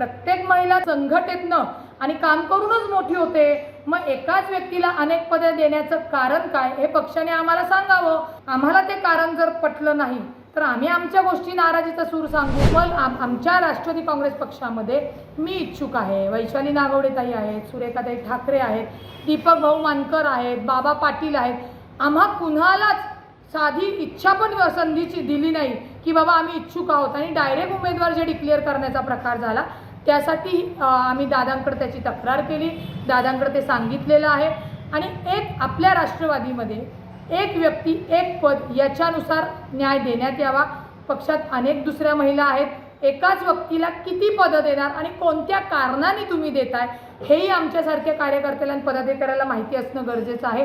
प्रत्येक महिला संघटनेतनं आणि काम करूनच मोठी होते. मग एकाच व्यक्तीला अनेक पदे देण्याचं कारण काय हे पक्षाने आम्हाला सांगावं. आम्हाला ते कारण जर पटलं नाही तर आम्ही आमच्या गोष्टी नाराजीचा सूर सांगू. पण आम आमच्या राष्ट्रवादी काँग्रेस पक्षामध्ये मी इच्छुक आहे. वैशाली नागवडेताई आहेत सुरेखाताई ठाकरे आहेत दीपक भाऊ मानकर आहेत बाबा पाटील आहेत. आम्हा कुणालाच साधी इच्छा पण संधीची दिली नाही की बाबा आम्ही इच्छुक आहोत. आणि डायरेक्ट उमेदवार जे डिक्लेअर करण्याचा प्रकार झाला त्यासाठी आम्ही दादांकडे त्याची तक्रार केली. दादांकडे ते सांगितलेलं आहे. आणि एक आपल्या राष्ट्रवादीमध्ये एक व्यक्ती एक पद याच्यानुसार न्याय देण्यात यावा. पक्षात अनेक दुसऱ्या महिला आहेत. एकाच व्यक्तीला किती पदं देणार आणि कोणत्या कारणाने तुम्ही देताय हेही आमच्यासारख्या कार्यकर्त्याला आणि पदाधिकाऱ्याला माहिती असणं गरजेचं आहे.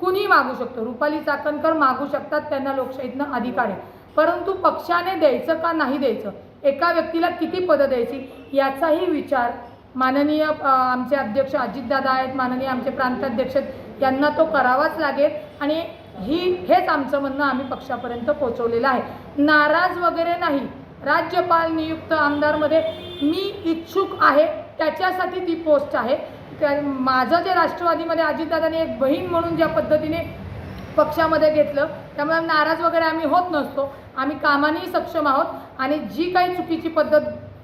कुणी मागू शकतो? रुपाली चाकणकर मागू शकतात. त्यांना लोकशाहीतनं अधिकार आहे. परंतु पक्षाने द्यायचं का नाही द्यायचं? एका व्यक्तीला किती पदं द्यायची याचाही विचार माननीय आमचे अध्यक्ष अजितदादा आहेत माननीय आमचे प्रांताध्यक्ष आहेत, यांना तो करावाच लागेल. आणि ही हेच आमचं म्हणणं आम्ही पक्षापर्यंत पोहोचवलेलं आहे. नाराज वगैरे नाही. राज्यपाल नियुक्त आमदारमध्ये मी इच्छुक आहे. त्याच्यासाठी ती पोस्ट आहे. त्या माझं जे राष्ट्रवादीमध्ये अजितदादाने एक बहीण म्हणून ज्या पद्धतीने पक्षामध्ये घेतलं त्यामुळे नाराज वगैरे आम्ही होत नसतो. आम्ही कामानेही सक्षम आहोत आणि जी काही चुकीची पद्धत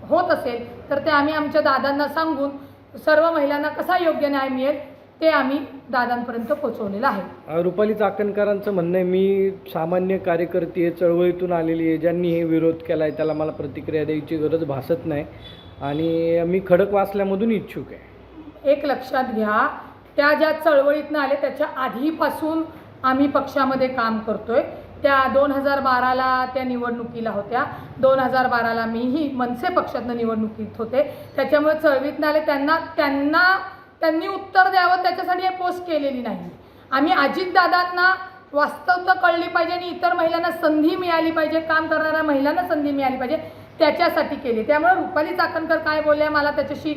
होत असेल तर ते आम्ही आमच्या दादांना सांगून सर्व महिलांना कसा योग्य न्याय मिळेल ते आम्ही दादांपर्यंत पोहोचवलेलं आहे. रुपाली चाकणकरांचं म्हणणं आहे मी सामान्य कार्यकर्ती आहे चळवळीतून आलेली आहे ज्यांनी हे विरोध केला आहे त्याला मला प्रतिक्रिया द्यायची गरज भासत नाही. आणि मी खडक वाचल्यामधून इच्छुक आहे. एक लक्षात घ्या त्या ज्या चळवळीतनं आले त्याच्या आधीपासून आम्ही पक्षामध्ये काम करतोय. त्या दोन हजार बाराला त्या निवडणुकीला होत्या. दोन हजार बाराला मीही मनसे पक्षातनं निवडणुकीत होते. त्याच्यामुळे चळवळीतनं आले. त्यांना त्यांना त्यांनी उत्तर द्यावं त्याच्यासाठी हे पोस्ट केलेली नाही. आम्ही अजितदादांना वास्तवता कळली पाहिजे आणि इतर महिलांना संधी मिळाली पाहिजे. काम करणाऱ्या महिलांना संधी मिळाली पाहिजे. त्याच्यासाठी केली. त्यामुळे रुपाली चाकणकर काय बोलल्या मला त्याच्याशी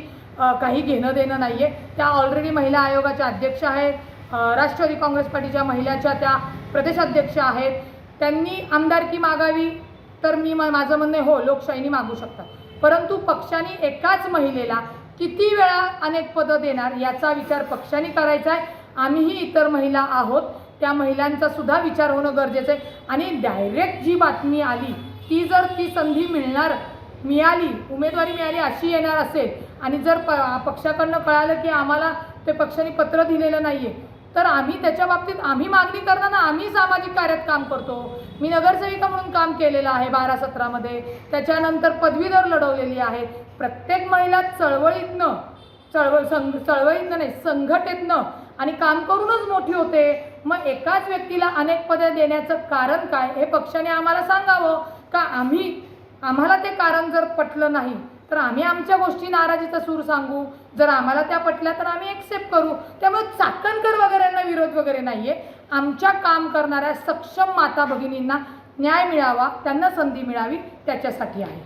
काही घेणं देणं नाही आहे त्या ऑलरेडी महिला आयोगाच्या अध्यक्ष आहेत. राष्ट्रवादी काँग्रेस पार्टीच्या महिलाच्या त्या प्रदेशाध्यक्ष आहेत. त्यांनी आमदारकी मागावी तर मी माझं म्हणणं आहे, हो लोकशाहीने मागू शकतात. परंतु पक्षाने एकाच महिलेला किती वेळा अनेक पदं देणार याचा विचार पक्षाने करायचा आहे. आम्हीही इतर महिला आहोत. त्या महिलांचा सुद्धा विचार होणं गरजेचं आहे. आणि डायरेक्ट जी बातमी आली ती जर ती संधी मिळणार मिळाली उमेदवारी मिळाली अशी येणार असेल आणि जर प पक्षाकडनं कळालं की आम्हाला ते पक्षाने पत्र दिलेलं नाही आहे तर आम्ही त्याच्या बाबतीत आम्ही मागणी करताना आम्ही सामाजिक कार्यात काम करतो. मी नगरसेविका म्हणून काम केलेलं आहे बारा सतरामध्ये त्याच्यानंतर पदवीधर लढवलेली आहे. प्रत्येक महिला चळवळीतनं चळवळ संघ चळवळीतनं नाही संघटेतनं आणि काम करूनच मोठी होते. मग एकाच व्यक्तीला अनेक पदे देण्याचं कारण काय हे पक्षाने आम्हाला सांगावं. का आम्ही आम्हाला ते कारण जर पटलं नाही तर आम्ही आमच्या गोष्टी नाराजीचा सूर सांगू. जर आम्हाला त्या पटल्या तर आम्ही एक्सेप्ट करू. त्यामुळे चाकणकर वगैरेंना विरोध वगैरे नाही आहे आमच्या काम करणाऱ्या सक्षम माता भगिनींना न्याय मिळावा त्यांना संधी मिळावी त्याच्यासाठी आहे.